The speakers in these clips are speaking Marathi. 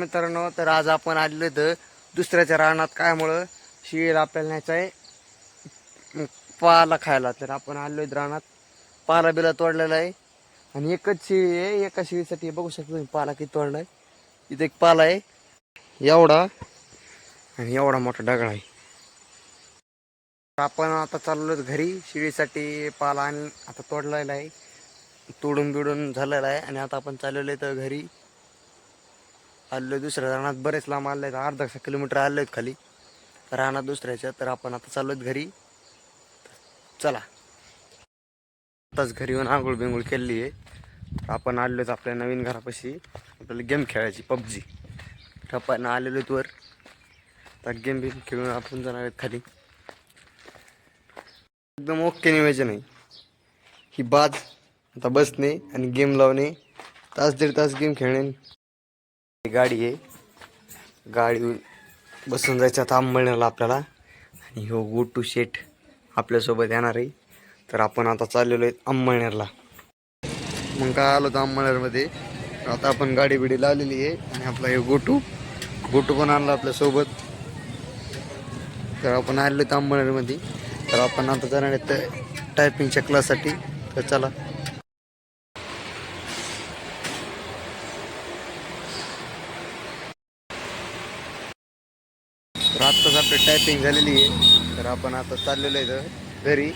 मित्रांनो तर आज आपण आलेलो तर दुसऱ्याच्या रानात. काय शिळेला आपल्याला न्यायचं आहे. पाला खायला. तर आपण आलोय रानात. पाला बिला तोडलेला आहे. आणि एकच शिळी आहे. एका शिळीसाठी बघू शकतो तुम्ही पाला किती तोडलाय. इथे एक पाला आहे. एवढा. आणि एवढा मोठा दगड आहे. आपण आता चाललो घरी. शिळीसाठी पाला आणि आता तोडलेला आहे. तोडून बिडून झालेला आहे. आणि आता आपण चाललेलो आहे तर घरी. आलोय दुसऱ्या रानात बरेच लांब आले अर्धा किलोमीटर आलोय खाली. रानात दुसऱ्याच्या तर आपण आता चाललोय घरी. चला. आताच घरी येऊन आंघोळ बिंगोळ केलेली आहे. आपण आलोच आपल्या नवीन घरापाशी. आपल्याला गेम खेळायची पबजी. तर आपण आलेलो आहेत वर. तर गेम बिम खेळून आपण जाणार आहेत खाली. एकदम ओके नियोजन आहे. ही बाज आता बसणे आणि गेम लावणे. तास दीड तास गेम खेळणे. गाडी आहे. गाडी बसून जायचं आता आंबळण्याला आपल्याला. आणि हो गो टू शेट आपल्यासोबत येणार आहे. तर आपण आता चाललेलो आहे अंबळनेरला मग काय आलो तर अंबळनेरमध्ये आता आपण गाडी बिडी लावलेली आहे. आणि आपला हे गोटू. गोटू पण आणला आपल्यासोबत. तर आपण आलेलो तर अंबळनेरमध्ये तर आपण आता जाणार आहेत टायपिंगच्या क्लाससाठी तर चला. तर आत्ताच आपली टायपिंग झालेली आहे. तर आपण आता चाललेलो आहे इथं घरी.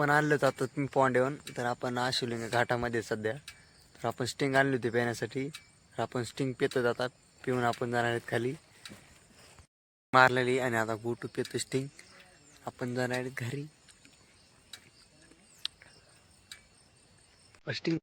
आपण आणलं जातो आता तुम्ही पॉंडेवन तर आपण आशिवलिंग घाटामध्ये सध्या. तर आपण स्टिंग आणली होती पिण्यासाठी. तर आपण स्टिंग पितो आता. पिऊन आपण जाणार आहेत खाली. मारलेली आणि आता गोटू पितो स्टिंग आपण जाणार आहेत घरी. स्टिंग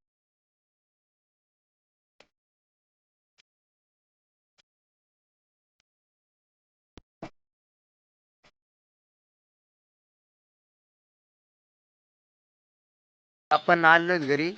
आपण आलोच घरी.